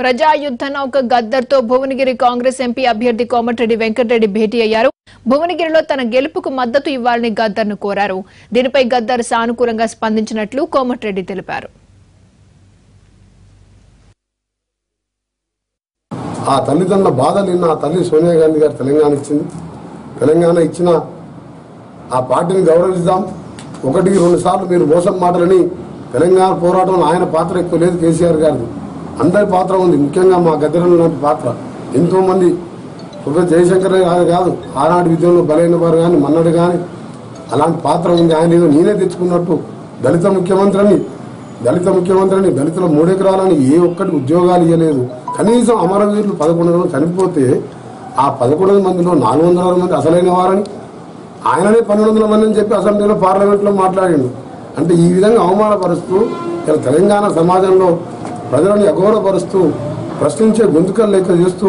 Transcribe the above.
ప్రజాయుద్ధ నౌక గద్దర్తో భువనగిరి కాంగ్రెస్ ఎంపీ అభ్యర్థి కోమటిరెడ్డి వెంకటరెడ్డి భేటీ అయ్యారు. భువనగిరిలో తన గెలుపుకు మద్దతు ఇవ్వాలని గద్దర్ను కోరారు. దీనిపై గద్దర్ సానుకూలంగా స్పందించినట్లు కోమటిరెడ్డి తెలిపారు. ఆ తల్లిదండ్రుల బాధలు నిన్న ఆ తల్లి సోనియా గాంధీ గారు తెలంగాణ ఇచ్చింది. తెలంగాణ ఇచ్చిన ఆ పార్టీని గౌరవిద్దాం. ఒకటికి రెండు సార్లు మీరు మోసం మాటలని తెలంగాణ పోరాటంలో ఆయన పాత్ర ఎక్కువ లేదు కేసీఆర్ గారిది. అందరి పాత్ర ఉంది. ముఖ్యంగా మా గద్దెరంలో లాంటి పాత్ర. ఎంతో మంది ఒక జయశంకర్ గారు కాదు ఆనాటి విద్యలో బలైన వారు కానీ మన్నడు కానీ అలాంటి పాత్ర ఉంది. ఆయన ఏదో నేనే తెచ్చుకున్నట్టు దళిత ముఖ్యమంత్రిని దళిత ముఖ్యమంత్రిని దళితుల మూడెకరాలని ఏ ఒక్కటి ఉద్యోగాలు ఇవ్వలేదు కనీసం అమరవీరులు పదకొండు వందలు చనిపోతే ఆ పదకొండు మందిలో నాలుగు వందల మంది అసలైన వారని ఆయననే పన్నెండు వందల మంది అని చెప్పి అసెంబ్లీలో పార్లమెంట్లో మాట్లాడిండు. అంటే ఈ విధంగా అవమానపరుస్తూ ఇలా తెలంగాణ సమాజంలో ప్రజలను అగౌరవపరుస్తూ ప్రశ్నించే గొంతుకలు లేక చేస్తూ